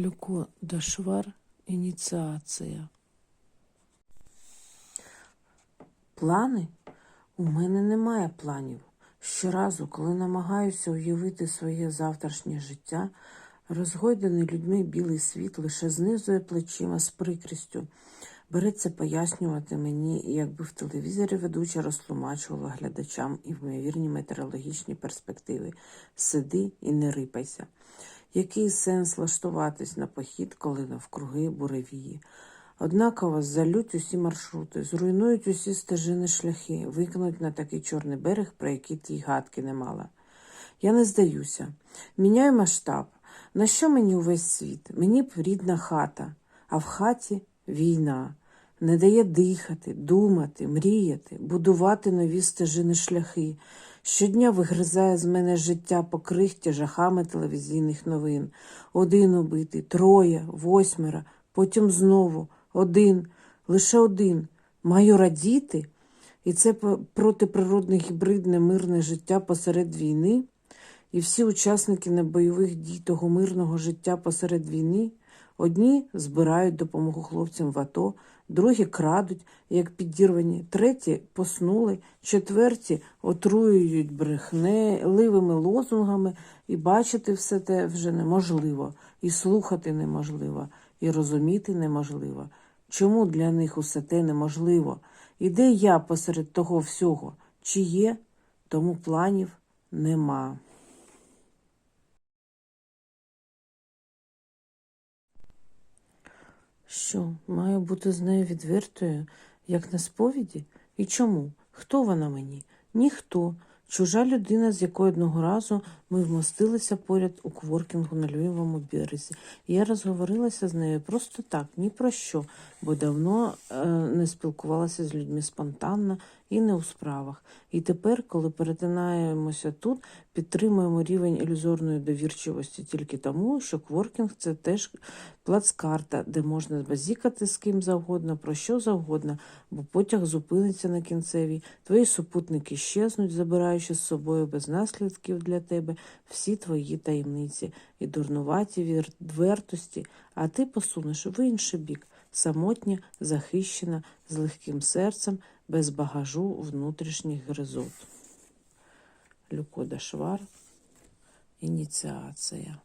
Люко Дашвар. Ініціація. Плани? У мене немає планів. Щоразу, коли намагаюся уявити своє завтрашнє життя, розгойдений людьми білий світ лише знизує плечима з прикрістю, береться пояснювати мені, якби в телевізорі ведуча розтлумачувала глядачам імовірні метеорологічні перспективи. Сиди і не рипайся. Який сенс влаштуватись на похід, коли навкруги буревії? Однаково залють усі маршрути, зруйнують усі стежини шляхи, викинуть на такий чорний берег, про який ти й гадки не мала. Я не здаюся. Міняю масштаб. На що мені увесь світ? Мені б рідна хата, а в хаті війна. Не дає дихати, думати, мріяти, будувати нові стежини шляхи. Щодня вигризає з мене життя по крихті жахами телевізійних новин. Один убитий, троє, восьмеро, потім знову один, лише один. Маю радіти? І це протиприродне гібридне мирне життя посеред війни? І всі учасники небойових дій того мирного життя посеред війни одні збирають допомогу хлопцям в АТО, другі крадуть, як підірвані, треті поснули, четверті отруюють брехнеливими лозунгами, і бачити все те вже неможливо, і слухати неможливо, і розуміти неможливо. Чому для них усе те неможливо? І де я посеред того всього? Чи є? Тому планів нема. Що, маю бути з нею відвертою, як на сповіді? І чому? Хто вона мені? Ніхто. Чужа людина, з якою одного разу ми вмостилися поряд у кворкінгу на Львівому березі. Я розговорилася з нею просто так, ні про що, бо давно е, не спілкувалася з людьми спонтанно і не у справах. І тепер, коли перетинаємося тут, підтримуємо рівень ілюзорної довірчивості тільки тому, що кворкінг це теж плацкарта, де можна базікати з ким завгодно, про що завгодно, бо потяг зупиниться на кінцевій, твої супутники щезнуть, забираючи з собою без наслідків для тебе всі твої таємниці і дурнуваті відвертості, а ти посунеш в інший бік, самотня, захищена, з легким серцем, без багажу внутрішніх гризот. Люкода Швар. Ініціація.